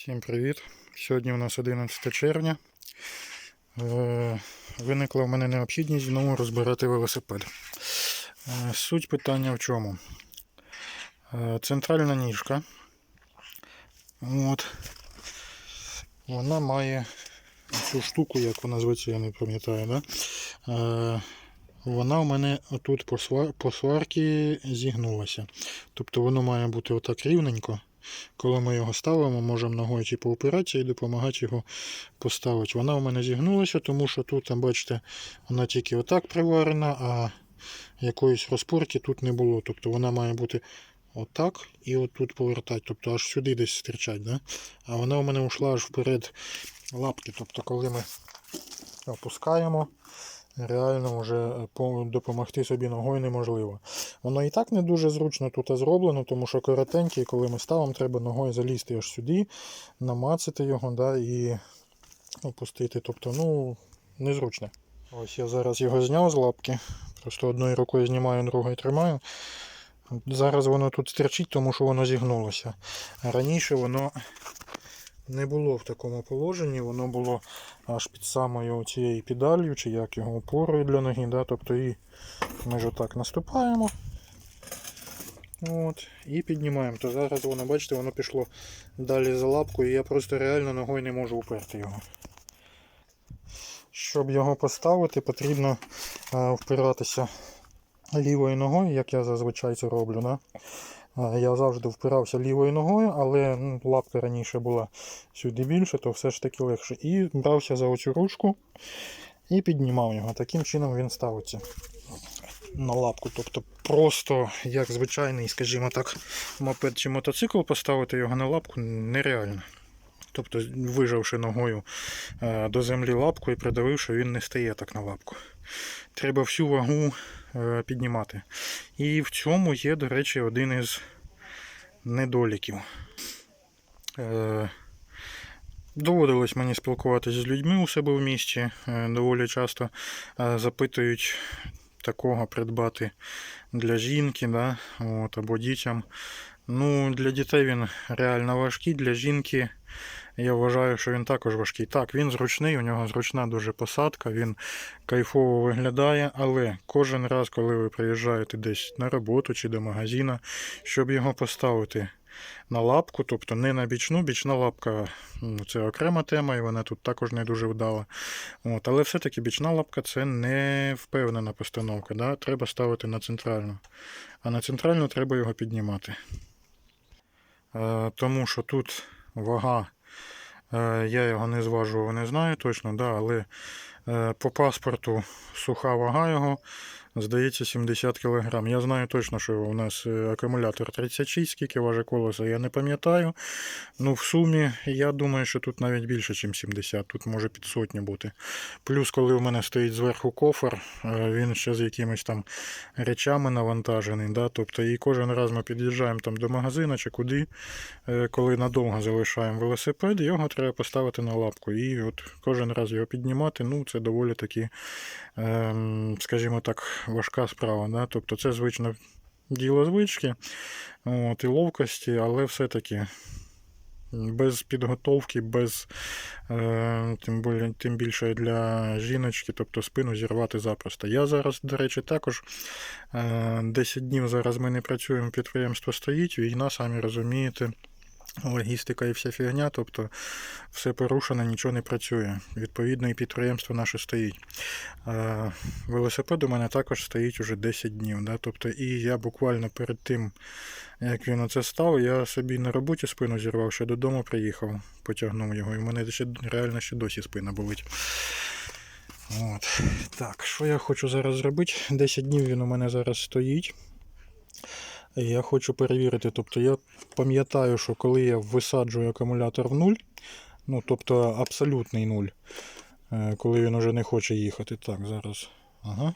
Всім привіт! Сьогодні у нас 11 червня. Е, Виникла в мене необхідність знову розбирати велосипед. Е, Суть питання в чому? Е, Центральна ніжка. От. Вона має цю штуку, як вона зветься, я не пам'ятаю. Да? Вона у мене отут по сварці зігнулася. Тобто воно має бути отак рівненько. Коли ми його ставимо, можемо ногою типу опиратися і допомагати його поставити. Вона у мене зігнулася, тому що тут, бачите, вона тільки отак приварена, а якоїсь розпорки тут не було. Тобто вона має бути отак і отут повертати, тобто аж сюди десь стирчать. Да? А вона у мене йшла аж вперед лапки. Тобто, коли ми опускаємо, реально вже допомогти собі ногою неможливо. Воно і так не дуже зручно тут зроблено, тому що коротенький, коли ми ставимо, треба ногою залізти аж сюди, намацати його да, і опустити. Тобто, ну, незручно. Ось я зараз його зняв з лапки. Просто одною рукою знімаю, другою тримаю. Зараз воно тут стерчить, тому що воно зігнулося. Раніше воно не було в такому положенні, воно було аж під самою цією педалью, чи як його опорою для ноги. Да? Тобто і ми ж отак наступаємо. От, і піднімаємо. То зараз воно, бачите, воно пішло далі за лапку, і я просто реально ногою не можу уперти його. Щоб його поставити, потрібно е, впиратися лівою ногою, як я зазвичай це роблю. Да? Я завжди впирався лівою ногою, але ну, лапка раніше була сюди більше, то все ж таки легше. І брався за оцю ручку і піднімав його. Таким чином він ставиться на лапку. Тобто просто як звичайний, скажімо так, мопед чи мотоцикл поставити його на лапку нереально. Тобто, вижавши ногою е, до землі лапку і придавивши, він не стає так на лапку. Треба всю вагу е, піднімати. І в цьому є, до речі, один із недоліків. Е, Доводилось мені спілкуватися з людьми у себе в місті. Е, Доволі часто запитують такого придбати для жінки да, от, або дітям. Ну, для дітей він реально важкий, для жінки я вважаю, що він також важкий. Так, він зручний, у нього зручна дуже посадка, він кайфово виглядає, але кожен раз, коли ви приїжджаєте десь на роботу чи до магазину, щоб його поставити на лапку, тобто не на бічну, бічна лапка ну, це окрема тема, і вона тут також не дуже вдала. От, але все-таки бічна лапка це не впевнена постановка. Да? Треба ставити на центральну. А на центральну треба його піднімати. Е, тому що тут вага, е, я його не зважував, не знаю точно, да, але е, по паспорту суха вага його здається 70 кг. Я знаю точно, що у нас е, акумулятор 36, скільки важить колесо, я не пам'ятаю. Ну, в сумі, я думаю, що тут навіть більше, ніж 70, тут може під сотню бути. Плюс, коли у мене стоїть зверху кофер, е, він ще з якимись там речами навантажений. Да? Тобто, і кожен раз ми під'їжджаємо там до магазину чи куди, е, коли надовго залишаємо велосипед, його треба поставити на лапку. І от кожен раз його піднімати, ну це доволі таки, ем, скажімо так, важка справа. Да? Тобто це звично діло звички от, і ловкості, але все-таки. Без підготовки, без е, тим, більше для жіночки, тобто спину зірвати запросто. Я зараз, до речі, також е, 10 днів зараз ми не працюємо, підприємство стоїть, війна, самі розумієте, логістика і вся фігня, тобто все порушено, нічого не працює. Відповідно, і підприємство наше стоїть. Велосипед у мене також стоїть уже 10 днів. Да? Тобто, і я буквально перед тим, як він оце став, я собі на роботі спину зірвав, ще додому приїхав, потягнув його, і в мене ще реально ще досі спина болить. От. Так, що я хочу зараз зробити? 10 днів він у мене зараз стоїть. Я хочу перевірити. Тобто я пам'ятаю, що коли я висаджую акумулятор в нуль, ну тобто абсолютний нуль, е, коли він вже не хоче їхати. Так, зараз. Ага.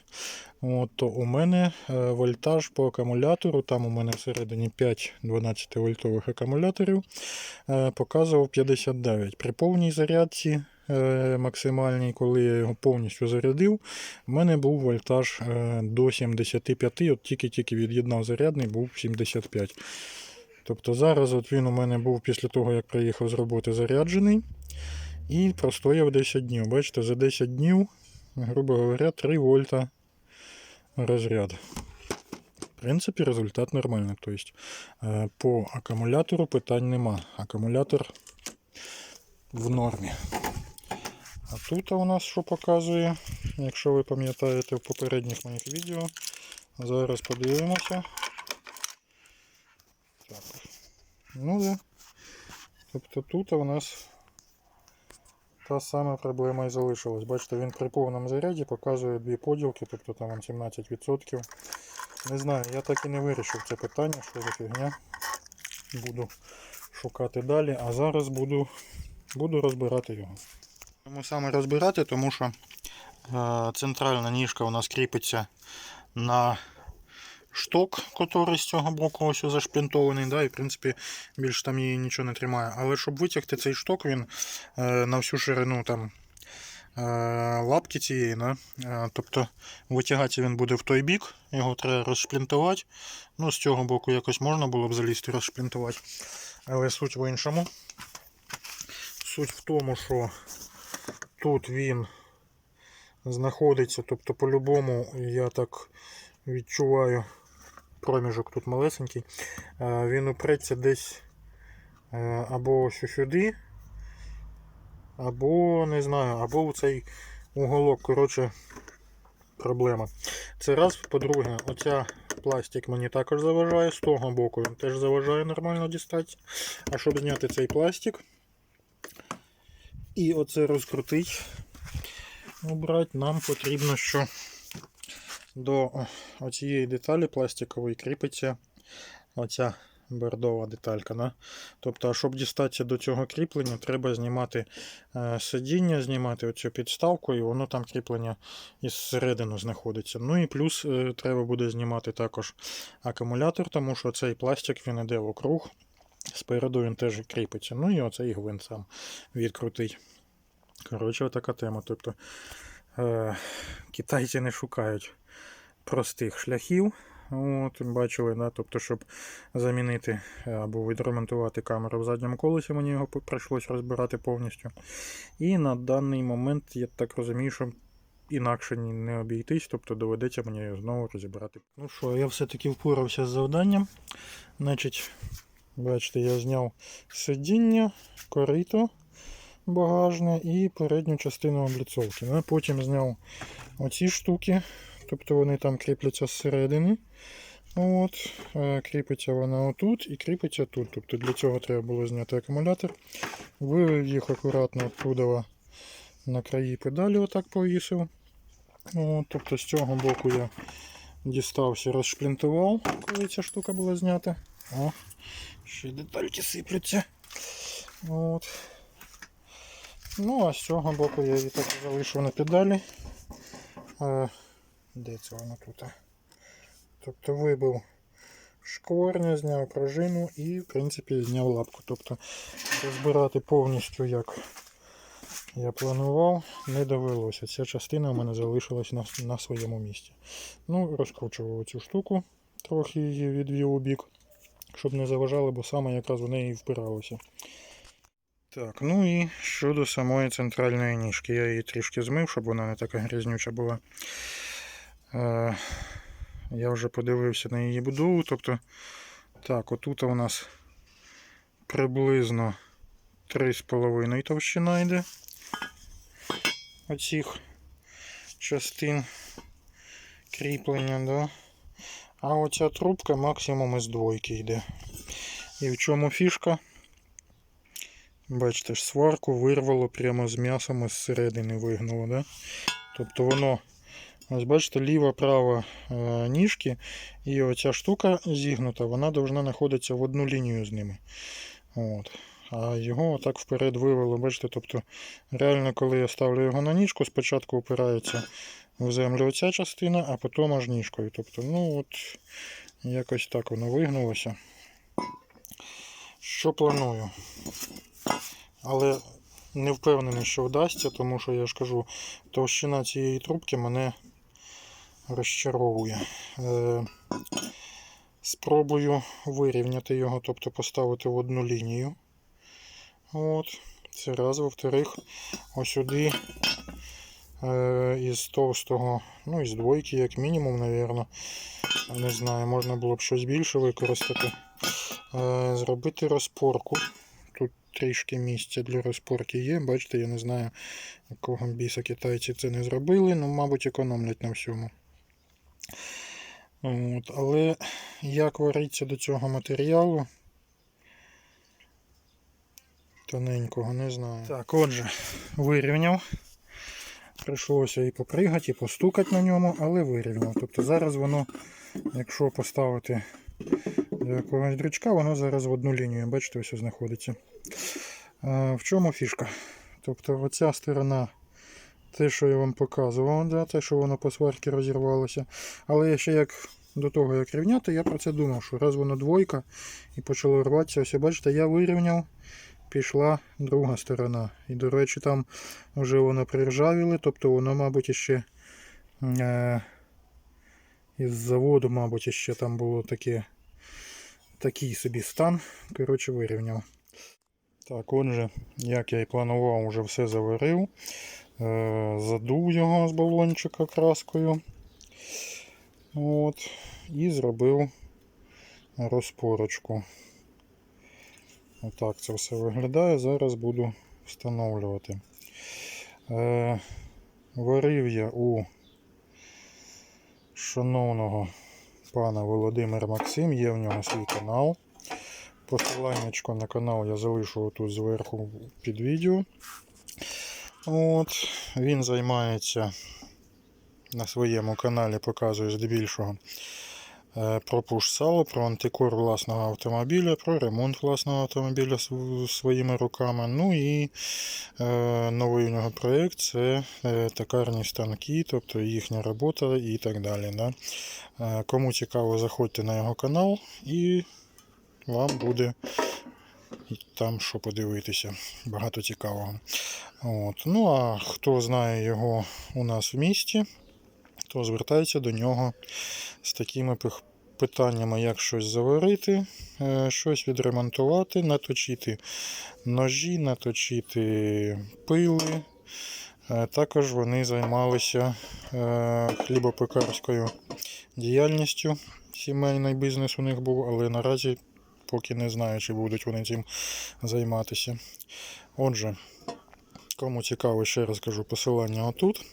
От, то у мене е, вольтаж по акумулятору, там у мене всередині 5 12 вольтових акумуляторів, е, показував 59. При повній зарядці е, максимальній, коли я його повністю зарядив, у мене був вольтаж е, до 75, от тільки-тільки від'єднав зарядний, був 75. Тобто зараз от він у мене був після того, як приїхав з роботи заряджений. І простояв 10 днів. Бачите, за 10 днів, грубо говоря, 3 вольта розряд. В принципі, результат нормальний. Тобто, е, по акумулятору питань нема. Акумулятор в нормі. А тут у нас що показує, якщо ви пам'ятаєте в попередніх моїх відео. Зараз подивимося. Так. Ну да. Тобто тут у нас та сама проблема і залишилась. Бачите, він при повному заряді показує дві поділки, тобто там 17%. Не знаю, я так і не вирішив це питання, що за фігня. Буду шукати далі, а зараз буду, буду розбирати його. Чому саме розбирати, тому що е, центральна ніжка у нас кріпиться на шток, який з цього боку ось зашплінтований, да, і в принципі більш там її нічого не тримає. Але щоб витягти цей шток, він е, на всю ширину там е, лапки цієї, да, тобто витягати він буде в той бік, його треба розшплінтувати. Ну, з цього боку якось можна було б залізти розшплінтувати. Але суть в іншому. Суть в тому, що тут він знаходиться, тобто по-любому я так відчуваю проміжок тут малесенький. Е, Він упреться десь е, або ось сюди, або не знаю, або у цей уголок. Коротше, проблема. Це раз, по-друге, оця пластик мені також заважає, з того боку він теж заважає нормально дістати. А щоб зняти цей пластик і оце розкрутити, убрати, нам потрібно, що до оцієї деталі пластикової кріпиться оця бордова деталька. Да? Тобто, щоб дістатися до цього кріплення, треба знімати е, сидіння, знімати оцю підставку, і воно там кріплення із середини знаходиться. Ну і плюс е, треба буде знімати також акумулятор, тому що цей пластик він іде вокруг. Спереду він теж кріпиться. Ну і оцей гвинт сам відкрутий. Коротше, така тема. Тобто е, китайці не шукають простих шляхів. От, бачили, да? тобто, щоб замінити або відремонтувати камеру в задньому колесі, мені його прийшлося розбирати повністю. І на даний момент, я так розумію, що інакше не обійтись, тобто доведеться мені його знову розібрати. Ну що, я все-таки впорався з завданням. Значить, бачите, я зняв сидіння, корито багажне і передню частину обліцовки. Ну, Потім зняв оці штуки, тобто вони там кріпляться зсередини. От, е, кріпиться вона отут і кріпиться тут. Тобто для цього треба було зняти акумулятор. Вивів їх акуратно оттуда на краї педалі, отак повісив. От, тобто з цього боку я дістався, розшплінтував, коли ця штука була знята. О, ще детальки сипляться. От. Ну, а з цього боку я її так залишив на педалі. Е, де це воно тут? Тобто вибив шкворня, зняв пружину і, в принципі, зняв лапку. Тобто розбирати повністю, як я планував, не довелося. Ця частина у мене залишилась на, на своєму місці. Ну, розкручував цю штуку, трохи її відвів у бік, щоб не заважало, бо саме якраз в неї впиралося. Так, ну і щодо самої центральної ніжки. Я її трішки змив, щоб вона не така грізнюча була. Е, я вже подивився на її будову. Тобто, так, отут у нас приблизно 3,5 товщина йде оцих частин кріплення, да? а оця трубка максимум із двойки йде. І в чому фішка? Бачите, ж сварку вирвало прямо з м'ясом із середини вигнуло. Да? Тобто воно, ось бачите, ліва права е, ніжки і оця штука зігнута, вона повинна знаходитися в одну лінію з ними. От. А його отак вперед вивело, бачите, тобто реально, коли я ставлю його на ніжку, спочатку опирається в землю оця частина, а потім аж ніжкою. Тобто, ну от, якось так воно вигнулося. Що планую? Але не впевнений, що вдасться, тому що я ж кажу, товщина цієї трубки мене розчаровує. Е, Спробую вирівняти його, тобто поставити в одну лінію. От. Це раз, во-вторых, ось сюди е, із товстого, ну, із двойки, як мінімум, напевно. Не знаю, можна було б щось більше використати. Е, зробити розпорку. Тут трішки місця для розпорки є. Бачите, я не знаю, якого біса китайці це не зробили, ну, мабуть, економлять на всьому. От, але як вариться до цього матеріалу? Тоненького, не знаю. Так, отже, вирівняв. Прийшлося і попригати, і постукати на ньому, але вирівняв. Тобто зараз воно, якщо поставити до якогось дрючка, воно зараз в одну лінію, бачите, ось знаходиться. В чому фішка? Тобто оця сторона, те, що я вам показував, да, те, що воно по сварці розірвалося. Але я ще як до того, як рівняти, я про це думав, що раз воно двойка і почало рватися, ось бачите, я вирівняв, пішла друга сторона. І, до речі, там вже воно приржавіло, тобто воно, мабуть, іще е, із заводу, мабуть, іще там було таке, такий собі стан. Коротше, вирівняв. Так, отже, як я і планував, вже все заварив. Е, задув його з балончика краскою. От, і зробив розпорочку. Отак це все виглядає. Зараз буду встановлювати. Е, варив я у шановного пана Володимира Максим, є в нього свій канал. Посиланнячко на канал я залишу тут зверху під відео. От, Він займається на своєму каналі, показує здебільшого про пуш-сало, про антикор власного автомобіля, про ремонт власного автомобіля своїми руками. Ну і е, новий у нього проєкт це е, токарні станки, тобто їхня робота і так далі. Да? Е, кому цікаво, заходьте на його канал і вам буде там що подивитися. Багато цікавого. От. Ну а хто знає його у нас в місті, то звертається до нього з такими питаннями, як щось заварити, е, щось відремонтувати, наточити ножі, наточити пили. Е, Також вони займалися е, хлібопекарською діяльністю. Сімейний бізнес у них був, але наразі поки не знаю, чи будуть вони цим займатися. Отже, кому цікаво, ще раз кажу посилання отут.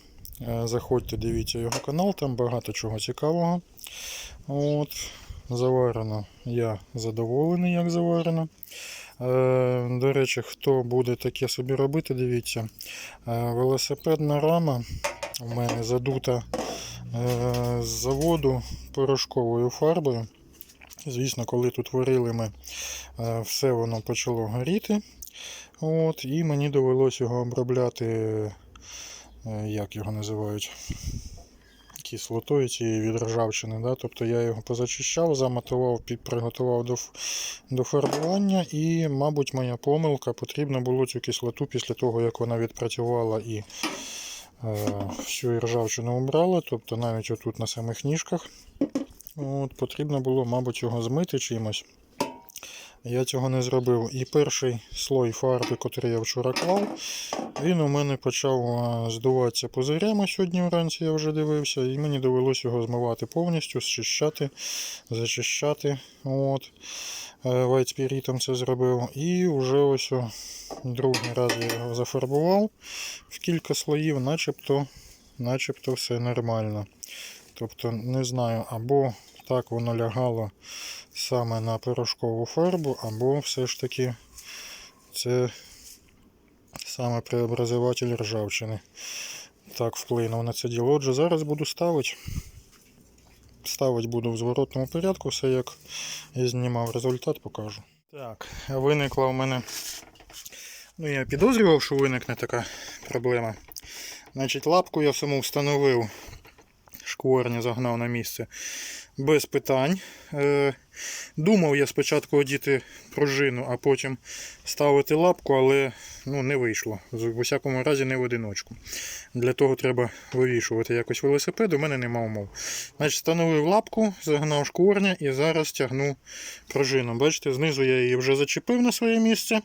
Е, Заходьте, дивіться його канал, там багато чого цікавого. От, заварено, я задоволений, як заварено. Е, До речі, хто буде таке собі робити, дивіться. Е, Велосипедна рама у мене задута з заводу порошковою фарбою. Звісно, коли тут варили ми, все воно почало горіти. От, і мені довелося його обробляти, як його називають, кислотою цієї від ржавчини. Да? Тобто я його позачищав, замотував, приготував до, до фарбування. І, мабуть, моя помилка потрібно було цю кислоту після того, як вона відпрацювала і е, всю ржавчину убрала. Тобто навіть отут на самих ніжках. От, потрібно було, мабуть, його змити чимось. Я цього не зробив. І перший слой фарби, який я вчора клав, він у мене почав здуватися пузирями сьогодні вранці, я вже дивився, і мені довелося його змивати повністю, зчищати, зачищати. От. Е, Вайтспірітом це зробив. І вже ось другий раз я його зафарбував в кілька слоїв, начебто, начебто все нормально. Тобто, не знаю, або так воно лягало саме на порошкову фарбу, або все ж таки це саме преобразователь ржавчини. Так вплинув на це діло. Отже, зараз буду ставити. Ставити буду в зворотному порядку, все як я знімав результат, покажу. Так, виникла у мене. Ну, я підозрював, що виникне така проблема. Значить, лапку я саму встановив, шкворня загнав на місце. Без питань. Е, думав я спочатку одіти пружину, а потім ставити лапку, але ну, не вийшло. В усякому разі не в одиночку. Для того треба вивішувати якось велосипед, у мене нема умов. Значить, встановив лапку, загнав шкурня і зараз тягну пружину. Бачите, знизу я її вже зачепив на своє місце,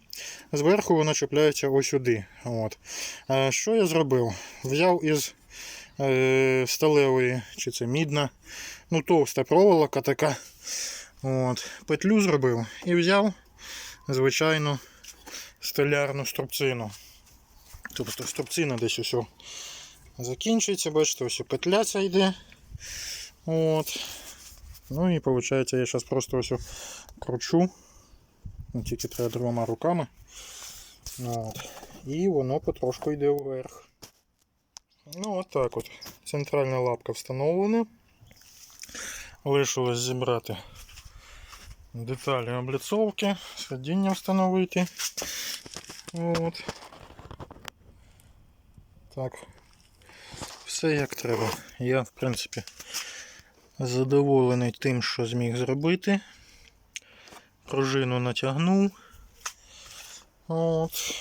зверху вона чіпляється ось сюди. От. Що я зробив? Взяв із е, сталевої, чи це мідна, ну товста проволока така. От. Петлю зробив і взяв звичайну столярну струбцину. Тобто струбцина десь ось закінчується, бачите, ось петля ця йде. От. Ну і виходить, я зараз просто ось кручу. Ну, тільки треба двома руками. От. І воно потрошку йде вверх. Ну, от так от. Центральна лапка встановлена. Лишилось зібрати деталі обліцовки, сидіння встановити. От. Так. Все як треба. Я, в принципі, задоволений тим, що зміг зробити. Пружину натягнув. От.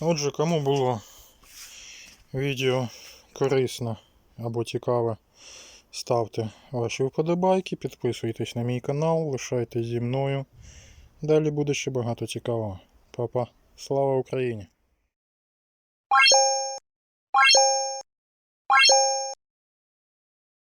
Отже, кому було відео корисне або цікаве, ставте ваші вподобайки, підписуйтесь на мій канал, лишайтесь зі мною. Далі буде ще багато цікавого. Па-па. Слава Україні!